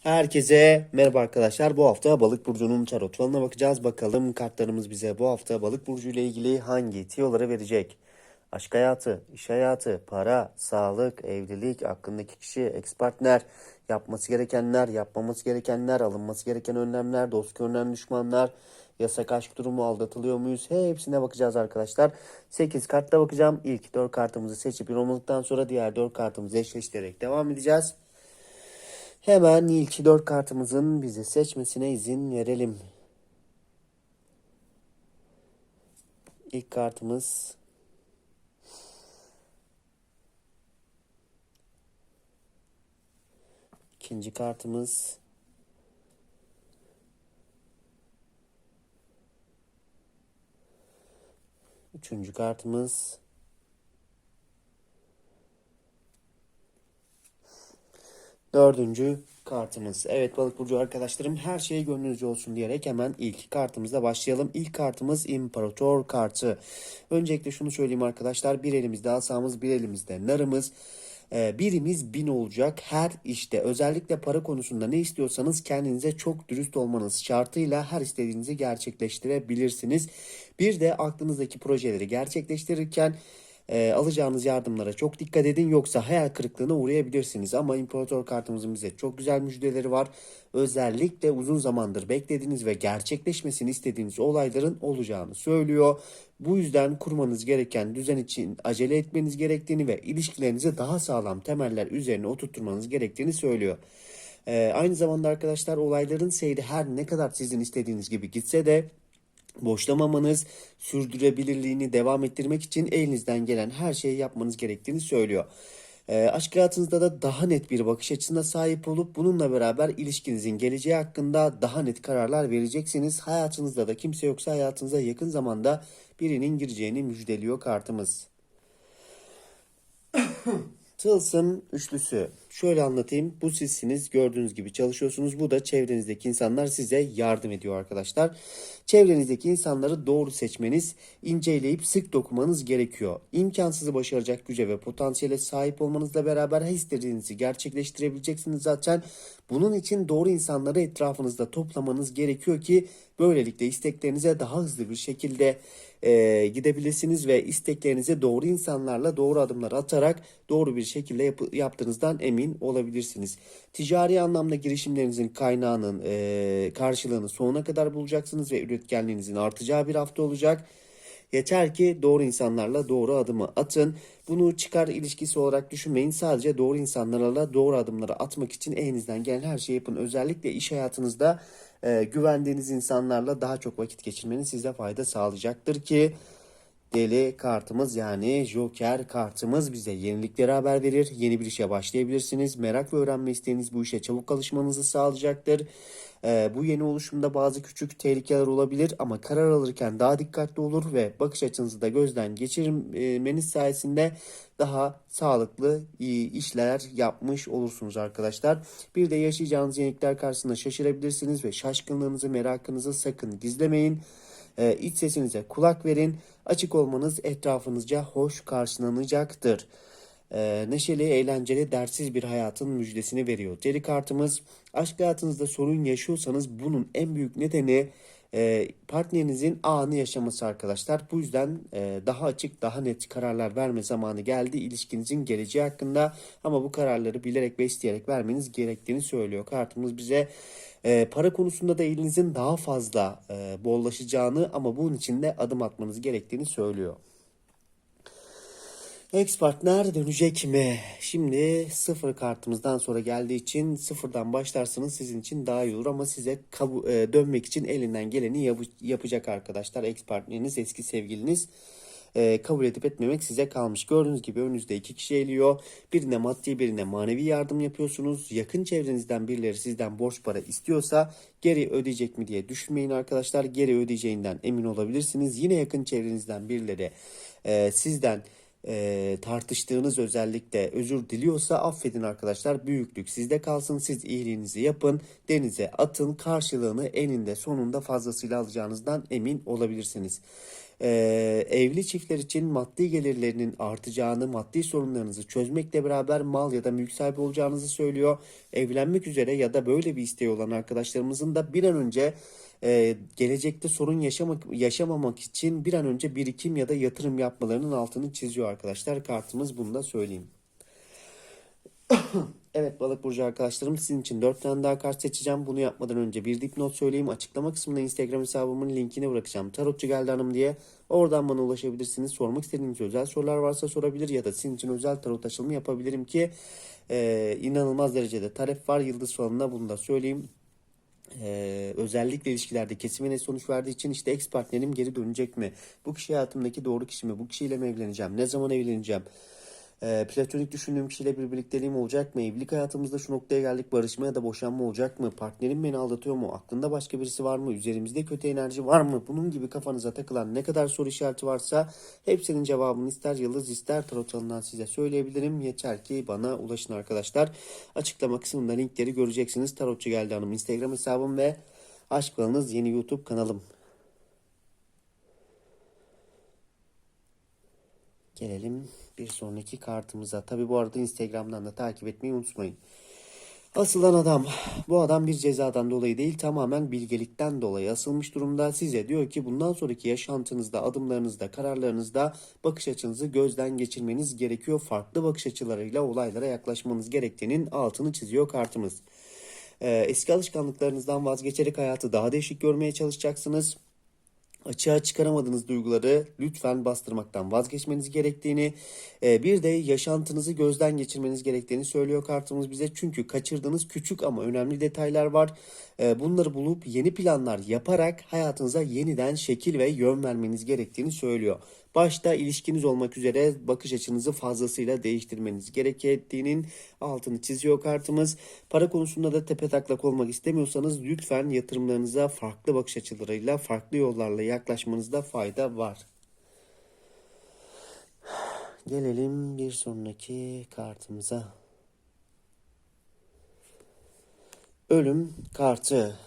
Herkese merhaba arkadaşlar. Bu hafta Balık burcunun tarot falına bakacağız. Bakalım kartlarımız bize bu hafta Balık burcu ile ilgili hangi tiyoları verecek? Aşk hayatı, iş hayatı, para, sağlık, evlilik, aklındaki kişi, ex partner, yapması gerekenler, yapmaması gerekenler, alınması gereken önlemler, dost görünen düşmanlar, yasak aşk durumu, aldatılıyor muyuz? Hepsine bakacağız arkadaşlar. 8 kartta bakacağım. İlk 4 kartımızı seçip yorumladıktan sonra diğer 4 kartımızı eşleştirerek devam edeceğiz. Hemen ilk 4 kartımızın bize seçmesine izin verelim. İlk kartımız ikinci kartımız üçüncü kartımız Dördüncü kartımız. Evet balık burcu arkadaşlarım her şey gönlünüzce olsun diyerek hemen ilk kartımızla başlayalım. İlk kartımız İmparator kartı. Öncelikle şunu söyleyeyim arkadaşlar. Bir elimizde asamız bir elimizde narımız. Ee, birimiz bin olacak her işte özellikle para konusunda ne istiyorsanız kendinize çok dürüst olmanız şartıyla her istediğinizi gerçekleştirebilirsiniz. Bir de aklınızdaki projeleri gerçekleştirirken e, alacağınız yardımlara çok dikkat edin yoksa hayal kırıklığına uğrayabilirsiniz. Ama İmparator kartımızın bize çok güzel müjdeleri var. Özellikle uzun zamandır beklediğiniz ve gerçekleşmesini istediğiniz olayların olacağını söylüyor. Bu yüzden kurmanız gereken düzen için acele etmeniz gerektiğini ve ilişkilerinizi daha sağlam temeller üzerine oturtmanız gerektiğini söylüyor. Ee, aynı zamanda arkadaşlar olayların seyri her ne kadar sizin istediğiniz gibi gitse de boşlamamanız, sürdürülebilirliğini devam ettirmek için elinizden gelen her şeyi yapmanız gerektiğini söylüyor. E, aşk hayatınızda da daha net bir bakış açısına sahip olup bununla beraber ilişkinizin geleceği hakkında daha net kararlar vereceksiniz. Hayatınızda da kimse yoksa hayatınıza yakın zamanda birinin gireceğini müjdeliyor kartımız. Tılsım üçlüsü. Şöyle anlatayım. Bu sizsiniz. Gördüğünüz gibi çalışıyorsunuz. Bu da çevrenizdeki insanlar size yardım ediyor arkadaşlar. Çevrenizdeki insanları doğru seçmeniz, inceleyip sık dokumanız gerekiyor. İmkansızı başaracak güce ve potansiyele sahip olmanızla beraber istediğinizi gerçekleştirebileceksiniz zaten. Bunun için doğru insanları etrafınızda toplamanız gerekiyor ki böylelikle isteklerinize daha hızlı bir şekilde e, gidebilirsiniz ve isteklerinize doğru insanlarla doğru adımlar atarak doğru bir şekilde yap- yaptığınızdan emin olabilirsiniz. Ticari anlamda girişimlerinizin kaynağının e, karşılığını sonuna kadar bulacaksınız ve üretkenliğinizin artacağı bir hafta olacak. Yeter ki doğru insanlarla doğru adımı atın. Bunu çıkar ilişkisi olarak düşünmeyin. Sadece doğru insanlarla doğru adımları atmak için elinizden gelen her şeyi yapın. Özellikle iş hayatınızda e, güvendiğiniz insanlarla daha çok vakit geçirmeniz size fayda sağlayacaktır ki Deli kartımız yani Joker kartımız bize yenilikleri haber verir. Yeni bir işe başlayabilirsiniz. Merak ve öğrenme isteğiniz bu işe çabuk alışmanızı sağlayacaktır. Ee, bu yeni oluşumda bazı küçük tehlikeler olabilir ama karar alırken daha dikkatli olur ve bakış açınızı da gözden geçirmeniz sayesinde daha sağlıklı işler yapmış olursunuz arkadaşlar. Bir de yaşayacağınız yenilikler karşısında şaşırabilirsiniz ve şaşkınlığınızı merakınızı sakın gizlemeyin. Ee, iç sesinize kulak verin. Açık olmanız etrafınızca hoş karşılanacaktır. Ee, neşeli, eğlenceli, dertsiz bir hayatın müjdesini veriyor. Deri kartımız aşk hayatınızda sorun yaşıyorsanız bunun en büyük nedeni e, partnerinizin anı yaşaması arkadaşlar. Bu yüzden e, daha açık, daha net kararlar verme zamanı geldi ilişkinizin geleceği hakkında. Ama bu kararları bilerek ve isteyerek vermeniz gerektiğini söylüyor. Kartımız bize e, para konusunda da elinizin daha fazla e, bollaşacağını ama bunun için de adım atmanız gerektiğini söylüyor. Ex partner dönecek mi? Şimdi sıfır kartımızdan sonra geldiği için sıfırdan başlarsanız sizin için daha iyi olur ama size e, dönmek için elinden geleni yap- yapacak arkadaşlar. Ex partneriniz, eski sevgiliniz e, kabul edip etmemek size kalmış. Gördüğünüz gibi önünüzde iki kişi geliyor. Birine maddi birine manevi yardım yapıyorsunuz. Yakın çevrenizden birileri sizden borç para istiyorsa geri ödeyecek mi diye düşünmeyin arkadaşlar. Geri ödeyeceğinden emin olabilirsiniz. Yine yakın çevrenizden birileri e, sizden e, tartıştığınız özellikle özür diliyorsa affedin arkadaşlar. Büyüklük sizde kalsın. Siz iyiliğinizi yapın. Denize atın. Karşılığını eninde sonunda fazlasıyla alacağınızdan emin olabilirsiniz. Ee, evli çiftler için maddi gelirlerinin artacağını, maddi sorunlarınızı çözmekle beraber mal ya da mülk sahibi olacağınızı söylüyor. Evlenmek üzere ya da böyle bir isteği olan arkadaşlarımızın da bir an önce e, gelecekte sorun yaşamak yaşamamak için bir an önce birikim ya da yatırım yapmalarının altını çiziyor arkadaşlar. Kartımız bunu da söyleyeyim. Evet balık burcu arkadaşlarım sizin için 4 tane daha kart seçeceğim. Bunu yapmadan önce bir dipnot söyleyeyim. Açıklama kısmında Instagram hesabımın linkini bırakacağım. Tarotçu geldi hanım diye. Oradan bana ulaşabilirsiniz. Sormak istediğiniz özel sorular varsa sorabilir ya da sizin için özel tarot açılımı yapabilirim ki e, inanılmaz derecede talep var. Yıldız falında bunu da söyleyeyim. Ee, özellikle ilişkilerde kesime net sonuç verdiği için işte ex partnerim geri dönecek mi? Bu kişi hayatımdaki doğru kişi mi? Bu kişiyle mi evleneceğim? Ne zaman evleneceğim? Ee, platonik düşündüğüm kişiyle bir birlikteliğim olacak mı? Evlilik hayatımızda şu noktaya geldik barışma ya da boşanma olacak mı? Partnerim beni aldatıyor mu? Aklında başka birisi var mı? Üzerimizde kötü enerji var mı? Bunun gibi kafanıza takılan ne kadar soru işareti varsa hepsinin cevabını ister yıldız ister tarot alanından size söyleyebilirim. Yeter ki bana ulaşın arkadaşlar. Açıklama kısmında linkleri göreceksiniz. Tarotçu geldi hanım Instagram hesabım ve Aşk Balınız yeni YouTube kanalım. Gelelim bir sonraki kartımıza. Tabi bu arada Instagram'dan da takip etmeyi unutmayın. Asılan adam. Bu adam bir cezadan dolayı değil tamamen bilgelikten dolayı asılmış durumda. Size diyor ki bundan sonraki yaşantınızda, adımlarınızda, kararlarınızda bakış açınızı gözden geçirmeniz gerekiyor. Farklı bakış açılarıyla olaylara yaklaşmanız gerektiğinin altını çiziyor kartımız. Ee, eski alışkanlıklarınızdan vazgeçerek hayatı daha değişik görmeye çalışacaksınız açığa çıkaramadığınız duyguları lütfen bastırmaktan vazgeçmeniz gerektiğini, e, bir de yaşantınızı gözden geçirmeniz gerektiğini söylüyor kartımız bize. Çünkü kaçırdığınız küçük ama önemli detaylar var. E, Bunları bulup yeni planlar yaparak hayatınıza yeniden şekil ve yön vermeniz gerektiğini söylüyor. Başta ilişkiniz olmak üzere bakış açınızı fazlasıyla değiştirmeniz gerektiğinin altını çiziyor kartımız. Para konusunda da tepe taklak olmak istemiyorsanız lütfen yatırımlarınıza farklı bakış açılarıyla, farklı yollarla yaklaşmanızda fayda var. Gelelim bir sonraki kartımıza. Ölüm kartı.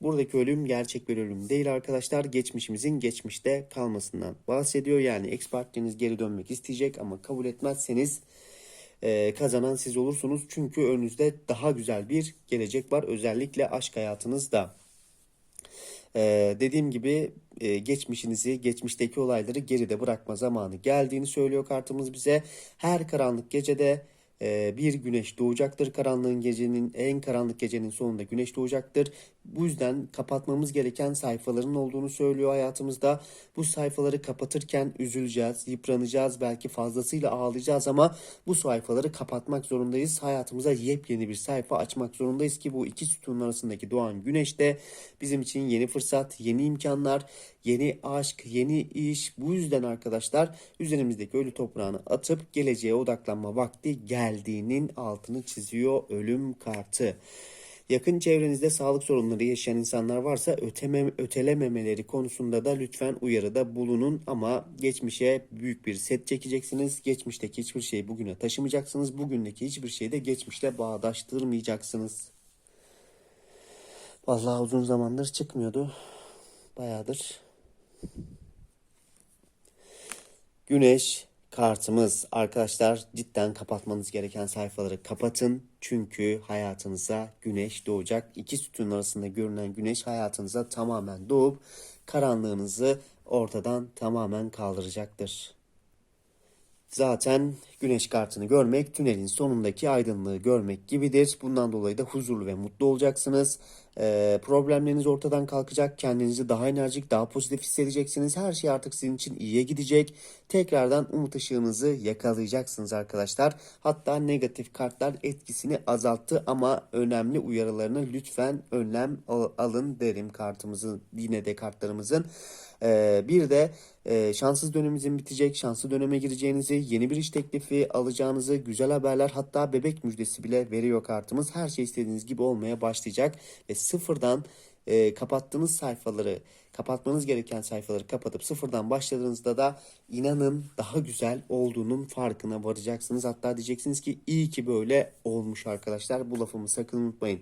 Buradaki ölüm gerçek bir ölüm değil arkadaşlar. Geçmişimizin geçmişte kalmasından bahsediyor. Yani ex partneriniz geri dönmek isteyecek ama kabul etmezseniz e, kazanan siz olursunuz. Çünkü önünüzde daha güzel bir gelecek var. Özellikle aşk hayatınızda. Ee, dediğim gibi e, geçmişinizi, geçmişteki olayları geride bırakma zamanı geldiğini söylüyor kartımız bize. Her karanlık gecede e, bir güneş doğacaktır. Karanlığın gecenin en karanlık gecenin sonunda güneş doğacaktır. Bu yüzden kapatmamız gereken sayfaların olduğunu söylüyor hayatımızda. Bu sayfaları kapatırken üzüleceğiz, yıpranacağız, belki fazlasıyla ağlayacağız ama bu sayfaları kapatmak zorundayız. Hayatımıza yepyeni bir sayfa açmak zorundayız ki bu iki sütunun arasındaki doğan güneş de bizim için yeni fırsat, yeni imkanlar, yeni aşk, yeni iş. Bu yüzden arkadaşlar üzerimizdeki ölü toprağını atıp geleceğe odaklanma vakti geldiğinin altını çiziyor ölüm kartı. Yakın çevrenizde sağlık sorunları yaşayan insanlar varsa öteme, ötelememeleri konusunda da lütfen uyarıda bulunun ama geçmişe büyük bir set çekeceksiniz. Geçmişteki hiçbir şeyi bugüne taşımayacaksınız. Bugündeki hiçbir şeyi de geçmişle bağdaştırmayacaksınız. Vallahi uzun zamandır çıkmıyordu. Bayağıdır. Güneş kartımız arkadaşlar cidden kapatmanız gereken sayfaları kapatın. Çünkü hayatınıza güneş doğacak. İki sütun arasında görünen güneş hayatınıza tamamen doğup karanlığınızı ortadan tamamen kaldıracaktır. Zaten güneş kartını görmek tünelin sonundaki aydınlığı görmek gibidir. Bundan dolayı da huzurlu ve mutlu olacaksınız. Ee, problemleriniz ortadan kalkacak. Kendinizi daha enerjik, daha pozitif hissedeceksiniz. Her şey artık sizin için iyiye gidecek. Tekrardan umut ışığınızı yakalayacaksınız arkadaşlar. Hatta negatif kartlar etkisini azalttı ama önemli uyarılarını lütfen önlem al- alın derim kartımızın yine de kartlarımızın. Ee, bir de e, şanssız döneminizin bitecek, şanslı döneme gireceğinizi, yeni bir iş teklifi alacağınızı, güzel haberler hatta bebek müjdesi bile veriyor kartımız. Her şey istediğiniz gibi olmaya başlayacak ve sıfırdan e, kapattığınız sayfaları, kapatmanız gereken sayfaları kapatıp sıfırdan başladığınızda da inanın daha güzel olduğunun farkına varacaksınız. Hatta diyeceksiniz ki iyi ki böyle olmuş arkadaşlar. Bu lafımı sakın unutmayın.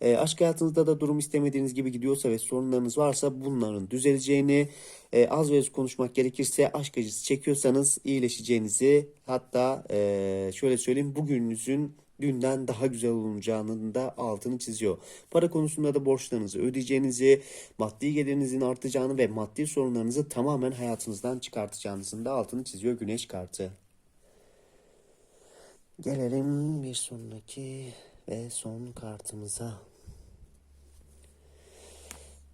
E, aşk hayatınızda da durum istemediğiniz gibi gidiyorsa ve sorunlarınız varsa bunların düzeleceğini, e, az ve öz konuşmak gerekirse aşk acısı çekiyorsanız iyileşeceğinizi hatta e, şöyle söyleyeyim bugününüzün dünden daha güzel olacağının da altını çiziyor. Para konusunda da borçlarınızı ödeyeceğinizi, maddi gelirinizin artacağını ve maddi sorunlarınızı tamamen hayatınızdan çıkartacağınızın da altını çiziyor güneş kartı. Gelelim bir sonraki ve son kartımıza.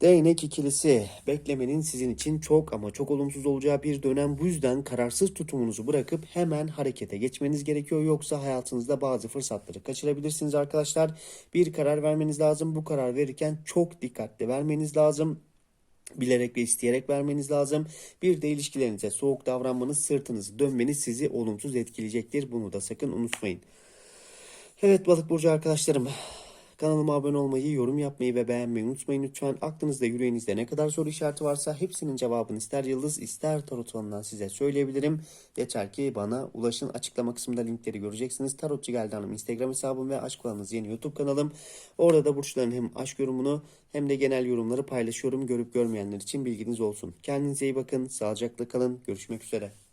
Değnek ikilisi. Beklemenin sizin için çok ama çok olumsuz olacağı bir dönem. Bu yüzden kararsız tutumunuzu bırakıp hemen harekete geçmeniz gerekiyor. Yoksa hayatınızda bazı fırsatları kaçırabilirsiniz arkadaşlar. Bir karar vermeniz lazım. Bu karar verirken çok dikkatli vermeniz lazım. Bilerek ve isteyerek vermeniz lazım. Bir de ilişkilerinize soğuk davranmanız, sırtınızı dönmeniz sizi olumsuz etkileyecektir. Bunu da sakın unutmayın. Evet balık burcu arkadaşlarım. Kanalıma abone olmayı, yorum yapmayı ve beğenmeyi unutmayın lütfen. Aklınızda, yüreğinizde ne kadar soru işareti varsa hepsinin cevabını ister yıldız ister tarot falından size söyleyebilirim. Yeter ki bana ulaşın. Açıklama kısmında linkleri göreceksiniz. Tarotçu Geldi Hanım Instagram hesabım ve Aşk Falanız yeni YouTube kanalım. Orada da burçların hem aşk yorumunu hem de genel yorumları paylaşıyorum. Görüp görmeyenler için bilginiz olsun. Kendinize iyi bakın. Sağlıcakla kalın. Görüşmek üzere.